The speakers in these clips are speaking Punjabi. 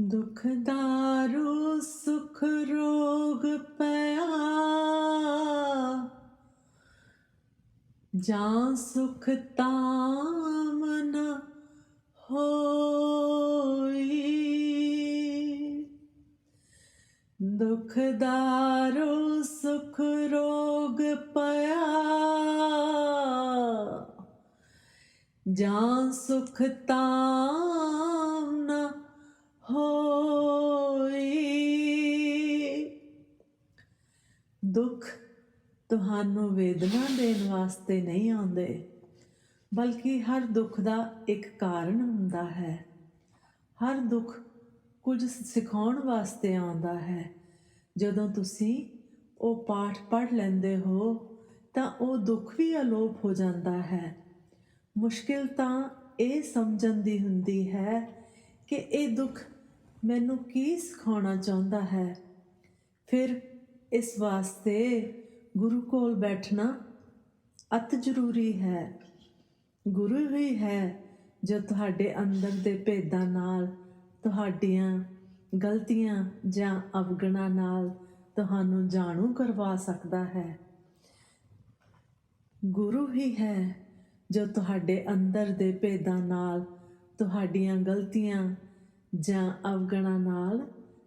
ਦੁਖ ਦਾਰੂ, ਸੁਖ ਰੋਗ ਪਿਆ। ਜਾਂ ਸੁਖ ਤਾਮ ਨ ਹੋਈ। ਦੁਖ ਦਾਰੂ, ਸੁਖ ਰੋਗ ਪਿਆ। ਜਾਂ ਸੁਖ ਤਾਮ ਹੋਈ। ਦੁੱਖ ਤੁਹਾਨੂੰ ਵੇਦਨਾ ਦੇਣ ਵਾਸਤੇ ਨਹੀਂ ਆਉਂਦੇ, ਬਲਕਿ ਹਰ ਦੁੱਖ ਦਾ ਇੱਕ ਕਾਰਨ ਹੁੰਦਾ ਹੈ। ਹਰ ਦੁੱਖ ਕੁਝ ਸਿਖਾਉਣ ਵਾਸਤੇ ਆਉਂਦਾ ਹੈ। ਜਦੋਂ ਤੁਸੀਂ ਉਹ ਪਾਠ ਪੜ੍ਹ ਲੈਂਦੇ ਹੋ, ਤਾਂ ਉਹ ਦੁੱਖ ਵੀ ਅਲੋਪ ਹੋ ਜਾਂਦਾ ਹੈ। ਮੁਸ਼ਕਿਲ ਤਾਂ ਇਹ ਸਮਝਣ ਦੀ ਹੁੰਦੀ ਹੈ ਕਿ ਇਹ ਦੁੱਖ ਮੈਨੂੰ ਕੀ ਸਿਖਾਉਣਾ ਚਾਹੁੰਦਾ ਹੈ? ਫਿਰ ਇਸ ਵਾਸਤੇ ਗੁਰੂ ਕੋਲ ਬੈਠਣਾ ਅਤ ਜ਼ਰੂਰੀ ਹੈ। ਗੁਰੂ ਹੀ ਹੈ ਜੋ ਤੁਹਾਡੇ ਅੰਦਰ ਦੇ ਭੇਦਾਂ ਨਾਲ, ਤੁਹਾਡੀਆਂ ਗਲਤੀਆਂ ਜਾਂ ਅਵਗੁਣਾਂ ਨਾਲ ਤੁਹਾਨੂੰ ਜਾਣੂ ਕਰਵਾ ਸਕਦਾ ਹੈ। ਗੁਰੂ ਹੀ ਹੈ ਜੋ ਤੁਹਾਡੇ ਅੰਦਰ ਦੇ ਭੇਦਾਂ ਨਾਲ, ਤੁਹਾਡੀਆਂ ਗਲਤੀਆਂ ਜਾਂ ਅਵਗੁਣਾਂ ਨਾਲ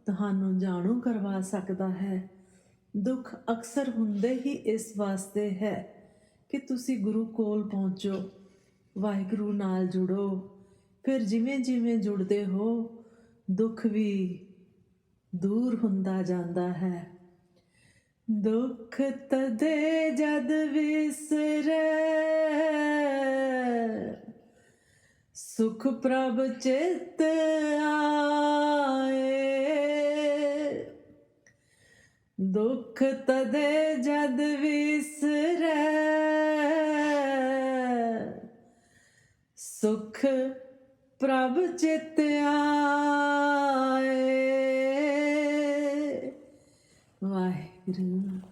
ਤੁਹਾਨੂੰ ਜਾਣੂ ਕਰਵਾ ਸਕਦਾ ਹੈ। ਦੁੱਖ ਅਕਸਰ ਹੁੰਦੇ ਹੀ ਇਸ ਵਾਸਤੇ ਹੈ ਕਿ ਤੁਸੀਂ ਗੁਰੂ ਕੋਲ ਪਹੁੰਚੋ, ਵਾਹਿਗੁਰੂ ਨਾਲ ਜੁੜੋ। ਫਿਰ ਜਿਵੇਂ ਜਿਵੇਂ ਜੁੜਦੇ ਹੋ, ਦੁੱਖ ਵੀ ਦੂਰ ਹੁੰਦਾ ਜਾਂਦਾ ਹੈ। ਦੁੱਖ ਤਦੇ ਜਦ ਵਿਸਰੇ ਸੁਖ ਪ੍ਰਭ ਚਿਤ ਆਏ। ਦੁੱਖ ਤਦੇ ਜਦ ਵਿਸਰੈ। ਸੁਖ ਪ੍ਰਭ ਚਿਤ ਆਏ। ਵਾਹਿਗੁਰੂ।